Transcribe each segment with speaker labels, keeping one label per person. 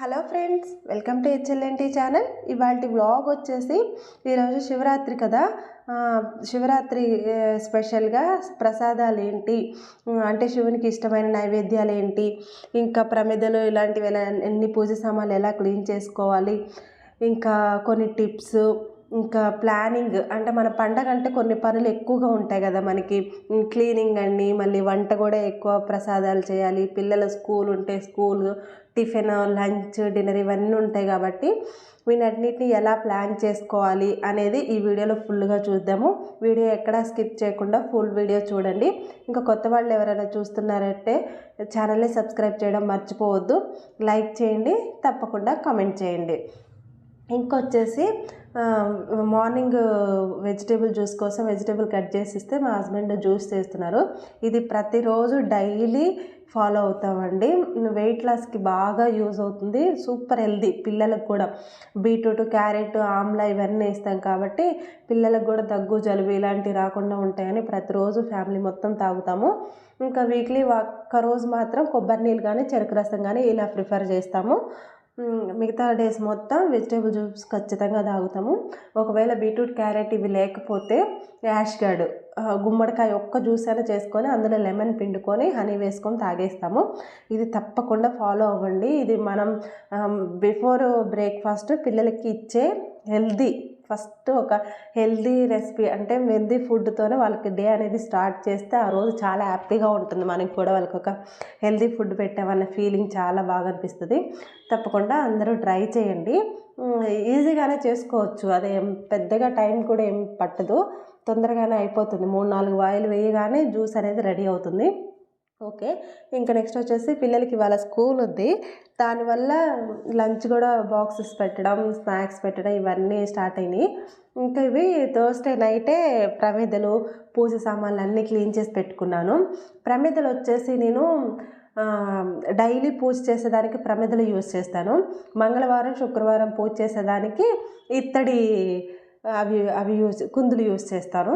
Speaker 1: Hello friends welcome to HLNT channel. ఇవాళ vlog వచ్చేసి ఈరోజు శివరాత్రి కదా. శివరాత్రి స్పెషల్గా ప్రసాదాలు ఏంటి అంటే శివునికి ఇష్టమైన నైవేద్యాలు ఏంటి ఇంకా ప్రమిదలు ఇలాంటివి ఎలా ఎన్ని పూజ సామాన్లు ఎలా క్లీన్ చేసుకోవాలి? ఇంకా కొన్ని టిప్స్ ఇంకా ప్లానింగ్ అంటే మన పండగ అంటే కొన్ని పనులు ఎక్కువగా ఉంటాయి కదా మనకి. క్లీనింగ్ అండి మళ్ళీ వంట కూడా ఎక్కువ ప్రసాదాలు చేయాలి. పిల్లల స్కూల్ ఉంటే స్కూల్ టిఫిన్ లంచ్ డిన్నర్ ఇవన్నీ ఉంటాయి కాబట్టి వీటన్నిటిని ఎలా ప్లాన్ చేసుకోవాలి అనేది ఈ వీడియోలో ఫుల్గా చూద్దాము. వీడియో ఎక్కడా స్కిప్ చేయకుండా ఫుల్ వీడియో చూడండి. ఇంకా కొత్త వాళ్ళు ఎవరైనా చూస్తున్నారంటే ఛానల్ని సబ్స్క్రైబ్ చేయడం మర్చిపోవద్దు. లైక్ చేయండి తప్పకుండా కమెంట్ చేయండి. ఇంకొచ్చేసి మార్నింగ్ వెజిటేబుల్ జ్యూస్ కోసం వెజిటేబుల్ కట్ చేసి ఇస్తే మా హస్బెండ్ జ్యూస్ చేస్తున్నారు. ఇది ప్రతిరోజు డైలీ ఫాలో అవుతామండి. వెయిట్ లాస్కి బాగా యూజ్ అవుతుంది. సూపర్ హెల్దీ పిల్లలకు కూడా. బీట్రూట్ క్యారెట్ ఆమ్లా ఇవన్నీ ఇస్తాం కాబట్టి పిల్లలకు కూడా దగ్గు జలుబు ఇలాంటివి రాకుండా ఉంటాయని ప్రతిరోజు ఫ్యామిలీ మొత్తం తాగుతాము. ఇంకా వీక్లీ ఒక్క రోజు మాత్రం కొబ్బరి నీళ్ళు కానీ చెరుకు రసం కానీ ఇలా ప్రిఫర్ చేస్తాము. మిగతా డేస్ మొత్తం వెజిటేబుల్ జ్యూస్ ఖచ్చితంగా తాగుతాము. ఒకవేళ బీట్రూట్ క్యారెట్ ఇవి లేకపోతే యాష్ గార్డ్ గుమ్మడికాయ ఒక్క జ్యూస్ అయినా చేసుకొని అందులో లెమన్ పిండుకొని హనీ వేసుకొని తాగేస్తాము. ఇది తప్పకుండా ఫాలో అవ్వండి. ఇది మనం బిఫోర్ బ్రేక్ఫాస్ట్ పిల్లలకి ఇచ్చే హెల్దీ ఫస్ట్ ఒక హెల్దీ రెసిపీ అంటే హెల్దీ ఫుడ్తోనే వాళ్ళకి డే అనేది స్టార్ట్ చేస్తే ఆ రోజు చాలా హ్యాపీగా ఉంటుంది. మనకి కూడా వాళ్ళకి ఒక హెల్దీ ఫుడ్ పెట్టామన్న ఫీలింగ్ చాలా బాగా అనిపిస్తుంది. తప్పకుండా అందరూ ట్రై చేయండి. ఈజీగానే చేసుకోవచ్చు. అదే పెద్దగా టైం కూడా ఏం పట్టదు. తొందరగానే అయిపోతుంది. మూడు నాలుగు వాయిలు వేయగానే జ్యూస్ అనేది రెడీ అవుతుంది. ఓకే. ఇంకా నెక్స్ట్ వచ్చేసి పిల్లలకి ఇవాళ స్కూల్ ఉంది. దానివల్ల లంచ్ కూడా బాక్సెస్ పెట్టడం స్నాక్స్ పెట్టడం ఇవన్నీ స్టార్ట్ అయినాయి. ఇంకా ఇవి థర్స్డే నైటే ప్రమేదలు పూజ సామాన్లు అన్నీ క్లీన్ చేసి పెట్టుకున్నాను. ప్రమేదలు వచ్చేసి నేను డైలీ పూజ చేసేదానికి ప్రమిదలు యూజ్ చేస్తాను. మంగళవారం శుక్రవారం పూజ చేసేదానికి ఇత్తడి అవి అవి యూజ్ కుందులు యూజ్ చేస్తాను.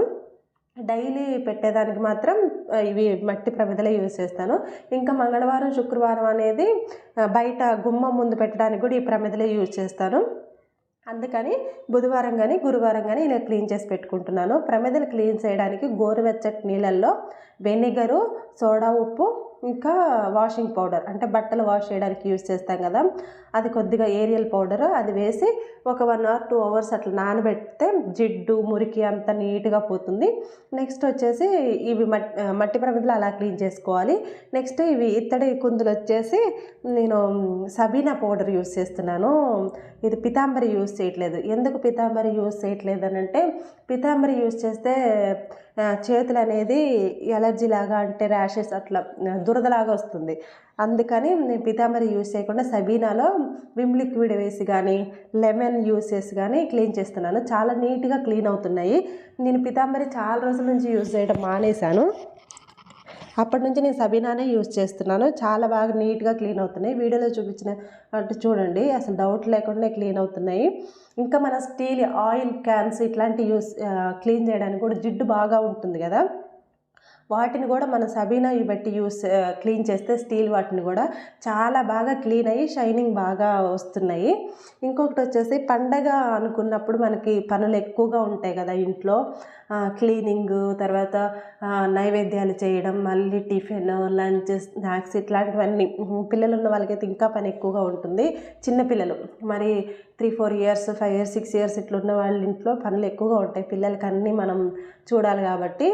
Speaker 1: డైలీ పెట్టేదానికి మాత్రం ఇవి మట్టి ప్రమిదలే యూజ్ చేస్తాను. ఇంకా మంగళవారం శుక్రవారం అనేది బయట గుమ్మం ముందు పెట్టడానికి కూడా ఈ ప్రమిదలే యూజ్ చేస్తాను. అందుకని బుధవారం కానీ గురువారం కానీ ఇలా క్లీన్ చేసి పెట్టుకుంటున్నాను. ప్రమిదలు క్లీన్ చేయడానికి గోరువెచ్చటి నీళ్ళల్లో వెనిగరు సోడా ఉప్పు ఇంకా వాషింగ్ పౌడర్ అంటే బట్టలు వాష్ చేయడానికి యూజ్ చేస్తాం కదా. అది కొద్దిగా ఏరియల్ పౌడర్ అది వేసి ఒక వన్ అవర్ టూ అవర్స్ అట్లా నానబెడితే జిడ్డు మురికి అంతా నీట్గా పోతుంది. నెక్స్ట్ వచ్చేసి ఇవి మట్టి మట్టి ప్రమిదలు అలా క్లీన్ చేసుకోవాలి. నెక్స్ట్ ఇవి ఇత్తడి కుందులు వచ్చేసి నేను సబీనా పౌడర్ యూస్ చేస్తున్నాను. ఇది పితాంబరి యూస్ చేయట్లేదు. ఎందుకు పితాంబరి యూస్ చేయట్లేదు అని అంటే పితాంబరి యూస్ చేస్తే చేతులు అనేది ఎలర్జీ లాగా అంటే ర్యాషెస్ అట్లా దురదలాగా వస్తుంది. అందుకని నేను యూస్ చేయకుండా సబీనాలో విమ్ లిక్విడ్ వేసి కానీ లెమన్ యూస్ చేసి కానీ క్లీన్ చేస్తున్నాను. చాలా నీట్గా క్లీన్ అవుతున్నాయి. నేను పితాంబరి చాలా రోజుల నుంచి యూస్ చేయడం మానేశాను. అప్పటి నుంచి నేను సబీనానే యూజ్ చేస్తున్నాను. చాలా బాగా నీట్గా క్లీన్ అవుతున్నాయి. వీడియోలో చూపించిన అంటే చూడండి అసలు డౌట్ లేకుండా క్లీన్ అవుతున్నాయి. ఇంకా మన స్టీల్ ఆయిల్ క్యాన్స్ ఇట్లాంటి యూస్ క్లీన్ చేయడానికి కూడా జిడ్డు బాగా ఉంటుంది కదా. వాటిని కూడా మన సబీనా బట్టి యూస్ క్లీన్ చేస్తే స్టీల్ వాటిని కూడా చాలా బాగా క్లీన్ అయ్యి షైనింగ్ బాగా వస్తున్నాయి. ఇంకొకటి వచ్చేసి పండగ అనుకున్నప్పుడు మనకి పనులు ఎక్కువగా ఉంటాయి కదా ఇంట్లో. క్లీనింగ్ తర్వాత నైవేద్యాలు చేయడం మళ్ళీ టిఫిన్ లంచ్ స్నాక్స్ ఇట్లాంటివన్నీ. పిల్లలు ఉన్న వాళ్ళకైతే ఇంకా పని ఎక్కువగా ఉంటుంది. చిన్నపిల్లలు మరి three four years five years six years ఇట్లున్న వాళ్ళ ఇంట్లో పనులు ఎక్కువగా ఉంటాయి. పిల్లలకి అన్నీ మనం చూడాలి కాబట్టి.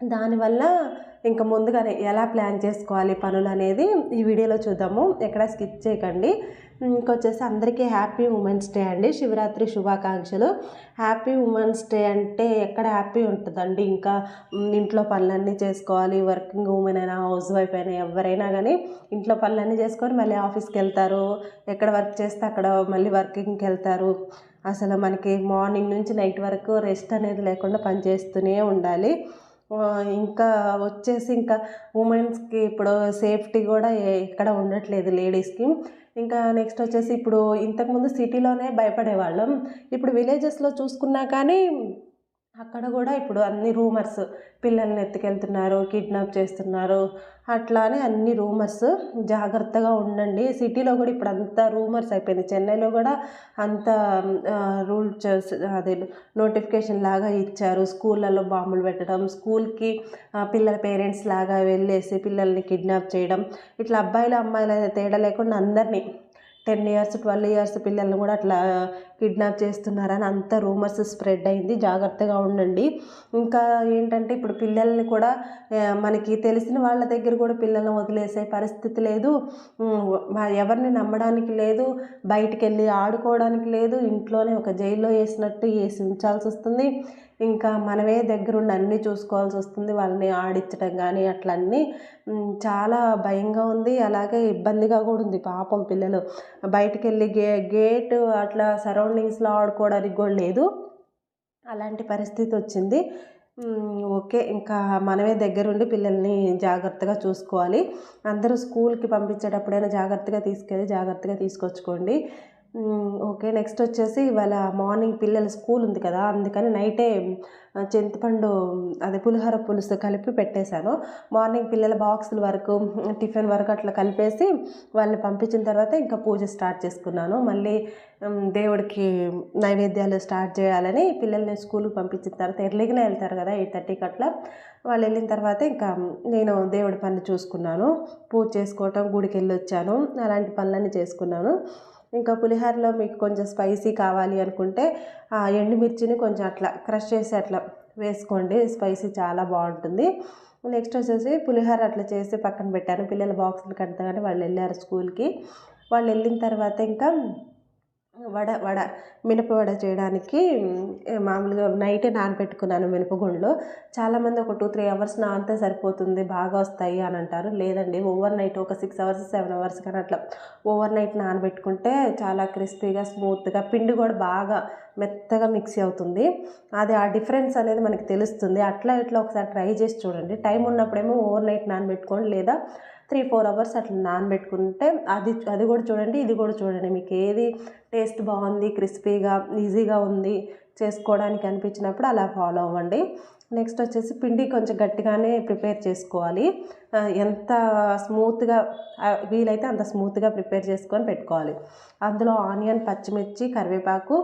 Speaker 1: దానివల్ల ఇంకా ముందుగానే ఎలా ప్లాన్ చేసుకోవాలి పనులు అనేది ఈ వీడియోలో చూద్దాము. ఎక్కడ స్కిప్ చేయకండి. ఇంకొచ్చేసి అందరికీ హ్యాపీ ఉమెన్స్ డే అండి. శివరాత్రి శుభాకాంక్షలు. హ్యాపీ ఉమెన్స్ డే అంటే ఎక్కడ హ్యాపీ ఉంటుందండి? ఇంకా ఇంట్లో పనులన్నీ చేసుకోవాలి. వర్కింగ్ ఉమెన్ అయినా హౌస్ వైఫ్ అయినా ఎవరైనా కానీ ఇంట్లో పనులన్నీ చేసుకొని మళ్ళీ ఆఫీస్కి వెళ్తారు. ఎక్కడ వర్క్ చేస్తే అక్కడ మళ్ళీ వర్కింగ్కి వెళ్తారు. అసలు మనకి మార్నింగ్ నుంచి నైట్ వరకు రెస్ట్ అనేది లేకుండా పని చేస్తూనే ఉండాలి. ఇంకా వచ్చేసి ఇంకా ఉమెన్స్కి ఇప్పుడు సేఫ్టీ కూడా ఎక్కడ ఉండట్లేదు లేడీస్కి. ఇంకా నెక్స్ట్ వచ్చేసి ఇప్పుడు ఇంతకుముందు సిటీలోనే భయపడేవాళ్ళం. ఇప్పుడు విలేజెస్లో చూసుకున్నా కానీ అక్కడ కూడా ఇప్పుడు అన్ని రూమర్స్ పిల్లల్ని ఎత్తుకెళ్తున్నారు కిడ్నాప్ చేస్తున్నారు. అట్లానే అన్ని రూమర్స్ జాగ్రత్తగా ఉండండి. సిటీలో కూడా ఇప్పుడు అంతా రూమర్స్ అయిపోయింది. చెన్నైలో కూడా అంత రూల్స్ అదే నోటిఫికేషన్ లాగా ఇచ్చారు. స్కూళ్ళల్లో బాంబులు పెట్టడం స్కూల్కి పిల్లల పేరెంట్స్ లాగా వెళ్ళేసి పిల్లల్ని కిడ్నాప్ చేయడం. ఇట్లా అబ్బాయిలు అమ్మాయిలు తేడా లేకుండా అందరినీ టెన్ ఇయర్స్ ట్వెల్వ్ ఇయర్స్ పిల్లల్ని కూడా అట్లా కిడ్నాప్ చేస్తున్నారని అంత రూమర్స్ స్ప్రెడ్ అయింది. జాగ్రత్తగా ఉండండి. ఇంకా ఏంటంటే ఇప్పుడు పిల్లల్ని కూడా మనకి తెలిసిన వాళ్ళ దగ్గర కూడా పిల్లల్ని వదిలేసే పరిస్థితి లేదు. ఎవరిని నమ్మడానికి లేదు. బయటికి వెళ్ళి ఆడుకోవడానికి లేదు. ఇంట్లోనే ఒక జైల్లో వేసినట్టు వేసి ఉంచాల్సి వస్తుంది. ఇంకా మనమే దగ్గరుండి అన్నీ చూసుకోవాల్సి వస్తుంది. వాళ్ళని ఆడించడం కానీ అట్లా అన్నీ చాలా భయంగా ఉంది. అలాగే ఇబ్బందిగా కూడా ఉంది పాపం పిల్లలు. బయటికి వెళ్ళి గే గేట్ అట్లా సరౌండింగ్స్లో ఆడుకోవడానికి కూడా లేదు. అలాంటి పరిస్థితి వచ్చింది. ఓకే. ఇంకా మనమే దగ్గరుండి పిల్లల్ని జాగ్రత్తగా చూసుకోవాలి. అందరూ స్కూల్కి పంపించేటప్పుడైనా జాగ్రత్తగా తీసుకెళ్ళి జాగ్రత్తగా తీసుకొచ్చుకోండి. ఓకే నెక్స్ట్ వచ్చేసి ఇవాళ మార్నింగ్ పిల్లల స్కూల్ ఉంది కదా అందుకని నైటే చింతపండు అదే పులిహోర పులుసు కలిపి పెట్టేశాను. మార్నింగ్ పిల్లల బాక్సుల వరకు టిఫిన్ వరకు అట్లా కలిపేసి వాళ్ళని పంపించిన తర్వాత ఇంకా పూజ స్టార్ట్ చేసుకున్నాను. మళ్ళీ దేవుడికి నైవేద్యాలు స్టార్ట్ చేయాలని పిల్లల్ని స్కూల్కి పంపించిన తర్వాత ఎర్లీగానే వెళ్తారు కదా ఎయిట్ థర్టీకి అట్లా. వాళ్ళు వెళ్ళిన తర్వాత ఇంకా నేను దేవుడి పనులు చూసుకున్నాను. పూజ చేసుకోవటం గుడికి వెళ్ళి వచ్చాను. అలాంటి పనులన్నీ చేసుకున్నాను. ఇంకా పులిహోరలో మీకు కొంచెం స్పైసీ కావాలి అనుకుంటే ఆ ఎండుమిర్చిని కొంచెం అట్లా క్రష్ చేసి అట్లా వేసుకోండి. స్పైసీ చాలా బాగుంటుంది. నెక్స్ట్ వచ్చేసి పులిహోర అట్లా చేసి పక్కన పెట్టాను. పిల్లల బాక్సులు కడతాగానే వాళ్ళు వెళ్ళారు స్కూల్కి. వాళ్ళు వెళ్ళిన తర్వాత ఇంకా వడ వడ మినపవడ చేయడానికి మామూలుగా నైట్ నానబెట్టుకున్నాను మినపగుండ్లు చాలామంది ఒక టూ త్రీ అవర్స్ నానితే సరిపోతుంది బాగా వస్తాయి అని అంటారు. లేదండి ఓవర్ నైట్ ఒక సిక్స్ అవర్స్ సెవెన్ అవర్స్ కానీ అట్లా ఓవర్ నైట్ నానబెట్టుకుంటే చాలా క్రిస్పీగా స్మూత్గా పిండి కూడా బాగా మెత్తగా మిక్సీ అవుతుంది. అది ఆ డిఫరెన్స్ అనేది మనకి తెలుస్తుంది. అట్లా ఇట్లా ఒకసారి ట్రై చేసి చూడండి. టైం ఉన్నప్పుడేమో ఓవర్ నైట్ నానబెట్టుకోండి లేదా త్రీ ఫోర్ అవర్స్ అట్లా నానబెట్టుకుంటే అది అది కూడా చూడండి ఇది కూడా చూడండి. మీకు ఏది టేస్ట్ బాగుంది క్రిస్పీగా ఈజీగా ఉంది చేసుకోవడానికి అనిపించినప్పుడు అలా ఫాలో అవ్వండి. నెక్స్ట్ వచ్చేసి పిండి కొంచెం గట్టిగానే ప్రిపేర్ చేసుకోవాలి. ఎంత స్మూత్గా వీలైతే అంత స్మూత్గా ప్రిపేర్ చేసుకొని పెట్టుకోవాలి. అందులో ఆనియన్ పచ్చిమిర్చి కరివేపాకు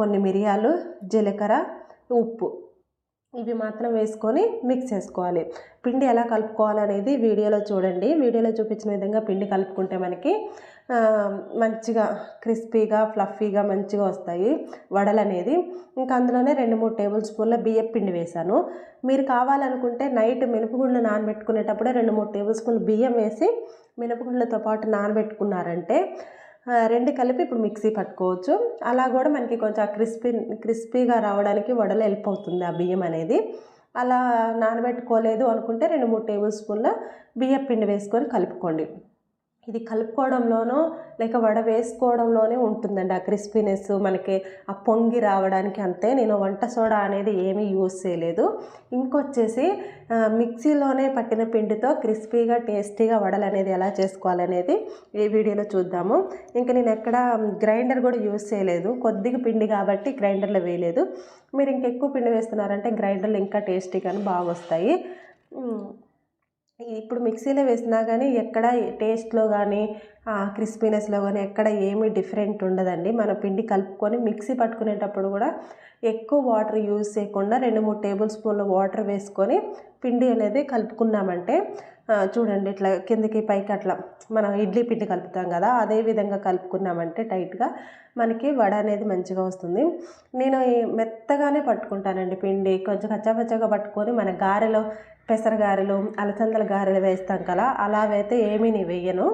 Speaker 1: కొన్ని మిరియాలు జీలకర్ర ఉప్పు. ఇవి మాత్రం వేసుకొని మిక్స్ చేసుకోవాలి. పిండి ఎలా కలుపుకోవాలనేది వీడియోలో చూడండి. వీడియోలో చూపించిన విధంగా పిండి కలుపుకుంటే మనకి మంచిగా క్రిస్పీగా ఫ్లఫీగా మంచిగా వస్తాయి వడలు అనేది ఇంకా అందులోనే రెండు మూడు టేబుల్ స్పూన్ల బియ్యం పిండి వేశాను. మీరు కావాలనుకుంటే నైట్ మినపగుండ్లు నానబెట్టుకునేటప్పుడే రెండు మూడు టేబుల్ స్పూన్లు బియ్యం వేసి మినపగుండ్లతో పాటు నానబెట్టుకున్నారంటే రెండు కలిపి ఇప్పుడు మిక్సీ పట్టుకోవచ్చు. అలా కూడా మనకి కొంచెం క్రిస్పీ క్రిస్పీగా రావడానికి వడలు హెల్ప్ అవుతుంది ఆ బియ్యం అనేది. అలా నానబెట్టుకోలేదు అనుకుంటే రెండు మూడు టేబుల్ స్పూన్ల బియ్యం పిండి వేసుకొని కలుపుకోండి. ఇది కలుపుకోవడంలోనో లేక వడ వేసుకోవడంలోనే ఉంటుందండి ఆ క్రిస్పీనెస్. మనకి ఆ పొంగి రావడానికి అంతే. నేను వంట సోడా అనేది ఏమీ యూజ్ చేయలేదు. ఇంకొచ్చేసి మిక్సీలోనే పట్టిన పిండితో క్రిస్పీగా టేస్టీగా వడలు అనేది ఎలా చేసుకోవాలనేది ఈ వీడియోలో చూద్దాము. ఇంకా నేను ఎక్కడ గ్రైండర్ కూడా యూస్ చేయలేదు. కొద్దిగా పిండి కాబట్టి గ్రైండర్లో వేయలేదు. మీరు ఇంకెక్కువ పిండి వేస్తున్నారంటే గ్రైండర్లో ఇంకా టేస్టీగానే బాగా వస్తాయి ఇప్పుడు మిక్సీలో వేసినా కానీ ఎక్కడ టేస్ట్లో కానీ క్రిస్పీనెస్లో కానీ ఎక్కడ ఏమీ డిఫరెంట్ ఉండదండి. మన పిండి కలుపుకొని మిక్సీ పట్టుకునేటప్పుడు కూడా ఎక్కువ వాటర్ యూజ్ చేయకుండా రెండు మూడు టేబుల్ స్పూన్ల వాటర్ వేసుకొని పిండి అనేది కలుపుకున్నామంటే చూడండి ఇట్లా కిందకి పైకి అట్లా మనం ఇడ్లీ పిండి కలుపుతాం కదా అదే విధంగా కలుపుకున్నామంటే టైట్గా మనకి వడ అనేది మంచిగా వస్తుంది. నేను మెత్తగానే పట్టుకుంటానండి పిండి. కొంచెం కచ్చాపచ్చగా పట్టుకొని మన గారెలో పెసర గారెలు అలసందల గారెలు వేస్తాం కదా అలాగైతే ఏమీ నీ వేయను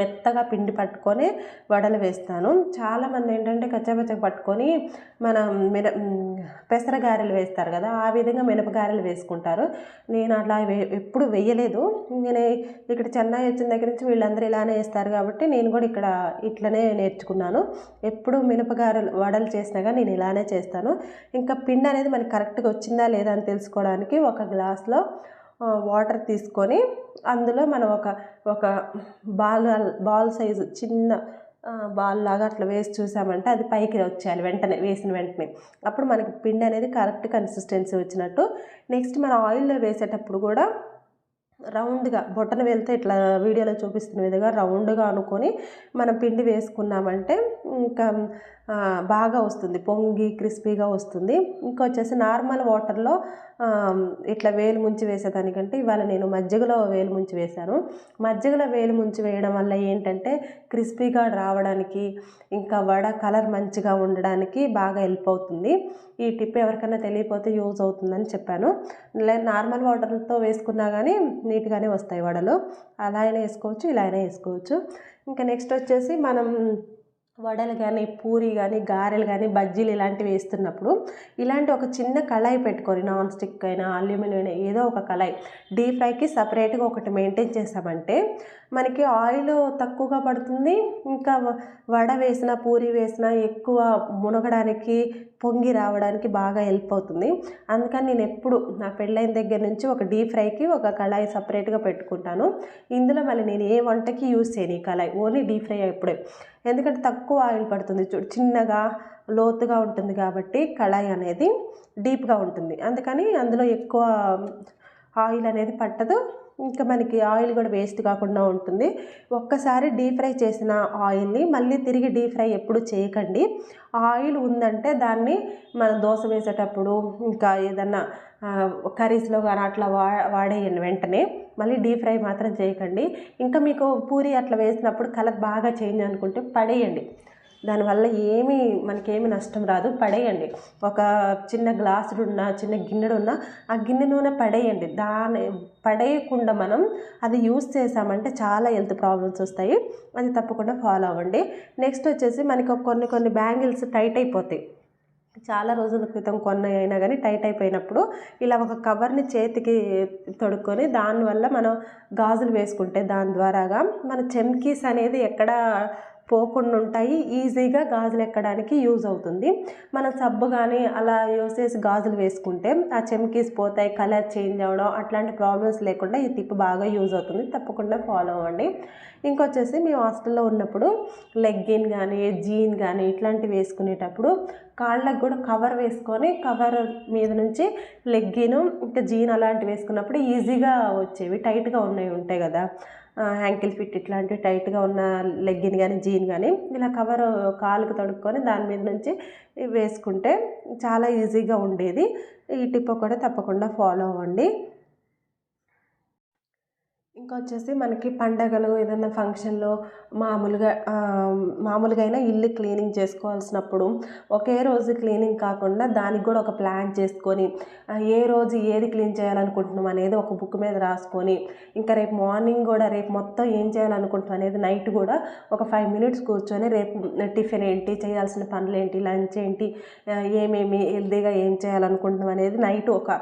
Speaker 1: మెత్తగా పిండి పట్టుకొని వడలు వేస్తాను. చాలామంది ఏంటంటే కచ్చాపచ్చగా పట్టుకొని మన మిన పెసర గారెలు వేస్తారు కదా ఆ విధంగా మినపగారెలు వేసుకుంటారు. నేను అట్లా ఎప్పుడు వేయలేదు. నేను ఇక్కడ చెన్నై వచ్చిన దగ్గర నుంచి వీళ్ళందరూ ఇలానే వేస్తారు కాబట్టి నేను కూడా ఇక్కడ ఇట్లనే నేర్చుకున్నాను. ఎప్పుడు మినపగారెలు వడలు చేసినా కానీ నేను ఇలానే చేస్తాను. ఇంకా పిండి అనేది మనకి కరెక్ట్గా వచ్చిందా లేదా అని తెలుసుకోవడానికి ఒక గ్లాస్లో వాటర్ తీసుకొని అందులో మనం ఒక ఒక బాల్ బాల్ సైజు చిన్న బాల్ లాగా అట్లా వేసి చూసామంటే అది పైకి వచ్చేయాలి వెంటనే వేసిన వెంటనే. అప్పుడు మనకి పిండి అనేది కరెక్ట్ కన్సిస్టెన్సీ వచ్చినట్టు. నెక్స్ట్ మనం ఆయిల్లో వేసేటప్పుడు కూడా రౌండ్గా బొట్టన వెళ్తే ఇట్లా వీడియోలో చూపిస్తున్న విధంగా రౌండ్గా అనుకొని మనం పిండి వేసుకున్నామంటే ఇంకా బాగా వస్తుంది పొంగి క్రిస్పీగా వస్తుంది. ఇంకొచ్చేసి నార్మల్ వాటర్లో ఇట్లా వేలు ముంచి వేసేదానికంటే ఇవాళ నేను మజ్జిగలో వేలు ముంచి వేశాను. మజ్జిగలో వేలు ముంచి వేయడం వల్ల ఏంటంటే క్రిస్పీగా రావడానికి ఇంకా వడ కలర్ మంచిగా ఉండడానికి బాగా హెల్ప్ అవుతుంది. ఈ టిప్ ఎవరికైనా తెలియపోతే యూజ్ అవుతుందని చెప్పాను. నార్మల్ వాటర్తో వేసుకున్నా కానీ నీట్గానే వస్తాయి వడలు. అలా అయినా వేసుకోవచ్చు ఇలా అయినా వేసుకోవచ్చు. ఇంకా నెక్స్ట్ వచ్చేసి మనం వడలు కానీ పూరి కానీ గారెలు కానీ బజ్జీలు ఇలాంటివి వేస్తున్నప్పుడు ఇలాంటి ఒక చిన్న కళాయి పెట్టుకొని నాన్ స్టిక్ అయినా అల్యూమినియం అయినా ఏదో ఒక కళాయి డీప్ ఫ్రైకి సపరేట్గా ఒకటి మెయింటైన్ చేసామంటే మనకి ఆయిల్ తక్కువగా పడుతుంది. ఇంకా వడ వేసిన పూరి వేసిన ఎక్కువ మునగడానికి పొంగి రావడానికి బాగా హెల్ప్ అవుతుంది. అందుకని నేను ఎప్పుడు నా పెళ్ళైన దగ్గర నుంచి ఒక డీప్ ఫ్రైకి ఒక కళాయి సపరేట్గా పెట్టుకుంటాను. ఇందులో మళ్ళీ నేను ఏ వంటకి యూజ్ చేయను ఈ కళాయి. ఓన్లీ డీప్ ఫ్రై ఎప్పుడే ఎందుకంటే తక్కువ ఆయిల్ పడుతుంది. చూడు చిన్నగా లోతుగా ఉంటుంది కాబట్టి కళాయి అనేది డీప్గా ఉంటుంది. అందుకని అందులో ఎక్కువ ఆయిల్ అనేది పట్టదు. ఇంకా మనకి ఆయిల్ కూడా వేస్ట్ కాకుండా ఉంటుంది. ఒక్కసారి డీప్ ఫ్రై చేసిన ఆయిల్ని మళ్ళీ తిరిగి డీప్ ఫ్రై ఎప్పుడు చేయకండి. ఆయిల్ ఉందంటే దాన్ని మనం దోశ వేసేటప్పుడు ఇంకా ఏదన్నా కర్రీస్లో కానీ అట్లా వా వాడేయండి వెంటనే. మళ్ళీ డీప్ ఫ్రై మాత్రం చేయకండి. ఇంకా మీకు పూరి అట్లా వేసినప్పుడు కలర్ బాగా చేంజ్ అనుకుంటే పడేయండి. దానివల్ల ఏమీ మనకేమి నష్టం రాదు. పడేయండి. ఒక చిన్న గ్లాసుడు ఉన్న చిన్న గిన్నెడు ఉన్న ఆ గిన్నె నూనె పడేయండి. దాని పడేయకుండా మనం అది యూస్ చేసామంటే చాలా హెల్త్ ప్రాబ్లమ్స్ వస్తాయి. అది తప్పకుండా ఫాలో అవ్వండి. నెక్స్ట్ వచ్చేసి మనకి కొన్ని కొన్ని బ్యాంగిల్స్ టైట్ అయిపోతాయి. చాలా రోజుల క్రితం కొన్న అయినా కానీ టైట్ అయిపోయినప్పుడు ఇలా ఒక కవర్ని చేతికి తొడుక్కొని దానివల్ల మనం గాజులు వేసుకుంటే దాని ద్వారాగా మన చెమ్కీస్ అనేది ఎక్కడ పోకుండా ఉంటాయి ఈజీగా గాజులు ఎక్కడానికి యూజ్ అవుతుంది. మనం సబ్బు కానీ అలా యూస్ చేసి గాజులు వేసుకుంటే ఆ చెమ్కీస్ పోతాయి కలర్ చేంజ్ అవ్వడం అట్లాంటి ప్రాబ్లమ్స్ లేకుండా ఈ టిప్ బాగా యూజ్ అవుతుంది. తప్పకుండా ఫాలో అవ్వండి. ఇంకొచ్చేసి మేము హాస్టల్లో ఉన్నప్పుడు లెగ్గిన్ కానీ జీన్ కానీ ఇట్లాంటివి వేసుకునేటప్పుడు కాళ్ళకు కూడా కవర్ వేసుకొని కవర్ మీద నుంచి లెగ్గిను ఇంకా జీన్ అలాంటివి వేసుకున్నప్పుడు ఈజీగా వచ్చేవి టైట్గా ఉన్నాయి ఉంటాయి కదా. యాంకిల్ ఫిట్ ఇట్లాంటి టైట్గా ఉన్న లెగ్గిన్ కానీ జీన్ కానీ ఇలా కవర్ కాలుకు తొడుక్కొని దాని మీద నుంచి వేసుకుంటే చాలా ఈజీగా ఉండేది. ఈ టిప్ కూడా తప్పకుండా ఫాలో అవ్వండి. ఇంకా వచ్చేసి మనకి పండగలు ఏదైనా ఫంక్షన్లో మామూలుగా మామూలుగా అయినా ఇల్లు క్లీనింగ్ చేసుకోవాల్సినప్పుడు ఒకే రోజు క్లీనింగ్ కాకుండా దానికి కూడా ఒక ప్లాన్ చేసుకొని ఏ రోజు ఏది క్లీన్ చేయాలనుకుంటున్నాం అనేది ఒక బుక్ మీద రాసుకొని ఇంకా రేపు మార్నింగ్ కూడా రేపు మొత్తం ఏం చేయాలనుకుంటున్నాం అనేది నైట్ కూడా ఒక ఫైవ్ మినిట్స్ కూర్చొని రేపు టిఫిన్ ఏంటి చేయాల్సిన పనులు ఏంటి లంచ్ ఏంటి ఏమేమి హెల్దీగా ఏం చేయాలనుకుంటున్నాం అనేది నైట్ ఒక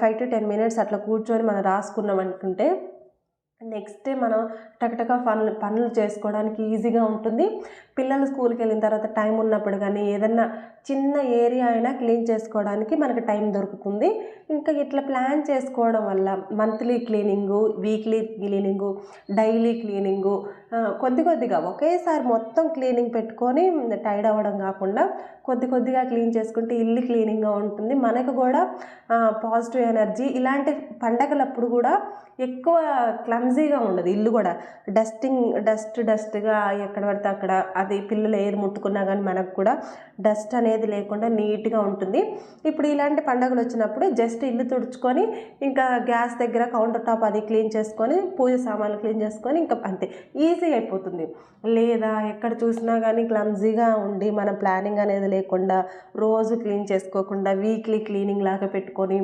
Speaker 1: ఫైవ్ టు టెన్ మినిట్స్ అట్లా కూర్చొని మనం రాసుకున్నాం అనుకుంటే నెక్స్ట్ డే మనం టకటక పనులు పనులు చేసుకోవడానికి ఈజీగా ఉంటుంది. పిల్లలు స్కూల్కి వెళ్ళిన తర్వాత టైం ఉన్నప్పుడు కానీ ఏదన్నా చిన్న ఏరియా అయినా క్లీన్ చేసుకోవడానికి మనకు టైం దొరుకుతుంది. ఇంకా ఇట్లా ప్లాన్ చేసుకోవడం వల్ల monthly cleaning weekly cleaning daily cleaning కొద్ది కొద్దిగా ఒకేసారి మొత్తం క్లీనింగ్ పెట్టుకొని టైడ్ అవ్వడం కాకుండా కొద్ది కొద్దిగా క్లీన్ చేసుకుంటే ఇల్లు క్లీనింగ్గా ఉంటుంది. మనకు కూడా పాజిటివ్ ఎనర్జీ ఇలాంటి పండగలప్పుడు కూడా ఎక్కువ క్లమ్జీగా ఉండదు ఇల్లు కూడా. డస్టింగ్ డస్ట్ డస్ట్గా ఎక్కడ పడితే అక్కడ అది పిల్లలు ఏది ముట్టుకున్నా కానీ మనకు కూడా డస్ట్ అనేది లేకుండా నీట్గా ఉంటుంది. ఇప్పుడు ఇలాంటి పండుగలు వచ్చినప్పుడు జస్ట్ ఇల్లు తుడుచుకొని ఇంకా గ్యాస్ దగ్గర కౌంటర్ టాప్ అది క్లీన్ చేసుకొని పూజ సామాన్లు క్లీన్ చేసుకొని ఇంకా అంతే. ఈ ఈజీ అయిపోతుంది. లేదా ఎక్కడ చూసినా కానీ క్లమ్జీగా ఉండి మన ప్లానింగ్ అనేది లేకుండా రోజు క్లీన్ చేసుకోకుండా వీక్లీ క్లీనింగ్ లాగా పెట్టుకొని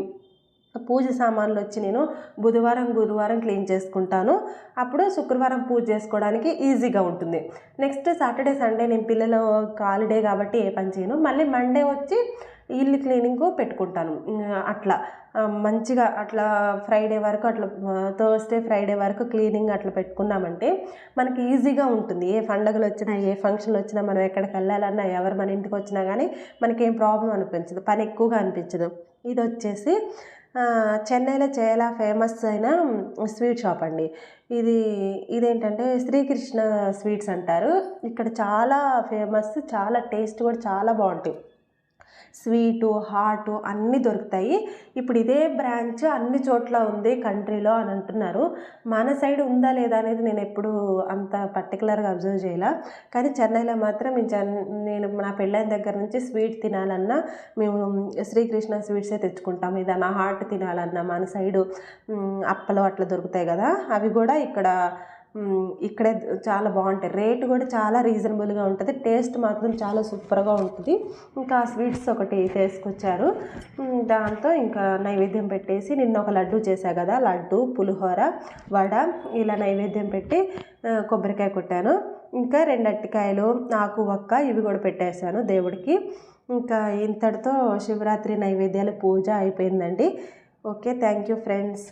Speaker 1: పూజ సామాన్లు వచ్చి నేను బుధవారం గురువారం క్లీన్ చేసుకుంటాను. అప్పుడు శుక్రవారం పూజ చేసుకోవడానికి ఈజీగా ఉంటుంది. నెక్స్ట్ సాటర్డే సండే నేను పిల్లలు హాలిడే కాబట్టి ఏ పని చేయను. మళ్ళీ మండే వచ్చి ఇల్లు క్లీనింగ్ పెట్టుకుంటాను. అట్లా. మంచిగా అట్లా ఫ్రైడే వరకు అట్లా థర్స్డే ఫ్రైడే వరకు క్లీనింగ్ అట్లా పెట్టుకున్నామంటే మనకి ఈజీగా ఉంటుంది. ఏ పండుగలు వచ్చినా ఏ ఫంక్షన్లు వచ్చినా మనం ఎక్కడికి వెళ్ళాలన్నా ఎవరు మన ఇంటికి వచ్చినా కానీ మనకి ఏం ప్రాబ్లం అనిపించదు. పని ఎక్కువగా అనిపించదు. ఇది వచ్చేసి చెన్నైలో చాలా ఫేమస్ అయిన స్వీట్ షాప్ అండి. ఇది ఇదేంటంటే శ్రీకృష్ణ స్వీట్స్ అంటారు. ఇక్కడ చాలా ఫేమస్ చాలా టేస్ట్ కూడా చాలా బాగుంటాయి. స్వీటు హాటు అన్నీ దొరుకుతాయి. ఇప్పుడు ఇదే బ్రాంచ్ అన్ని చోట్ల ఉంది కంట్రీలో అని అంటున్నారు. మన సైడ్ ఉందా లేదా అనేది నేను ఎప్పుడు అంత పర్టికులర్గా అబ్జర్వ్ చేయాల. కానీ చెన్నైలో మాత్రం నేను నేను నా పెళ్ళైన దగ్గర నుంచి స్వీట్ తినాలన్నా మేము శ్రీకృష్ణ స్వీట్సే తెచ్చుకుంటాం. ఏదైనా హాట్ తినాలన్నా మన సైడు అప్పలు అట్లా దొరుకుతాయి కదా. అవి కూడా ఇక్కడ ఇక్కడే చాలా బాగుంటాయి. రేటు కూడా చాలా రీజనబుల్గా ఉంటుంది. టేస్ట్ మాత్రం చాలా సూపర్గా ఉంటుంది. ఇంకా స్వీట్స్ ఒకటి తీసుకొచ్చారు. దాంతో ఇంకా నైవేద్యం పెట్టేసి నిన్న ఒక లడ్డు చేశా కదా లడ్డు పులిహోర వడ ఇలా నైవేద్యం పెట్టి కొబ్బరికాయ కొట్టాను. ఇంకా రెండు అట్టికాయలు ఆకు ఒక్క ఇవి కూడా పెట్టేశాను దేవుడికి. ఇంకా ఇంతటితో శివరాత్రి నైవేద్యాల పూజ అయిపోయిందండి. Okay thank you friends.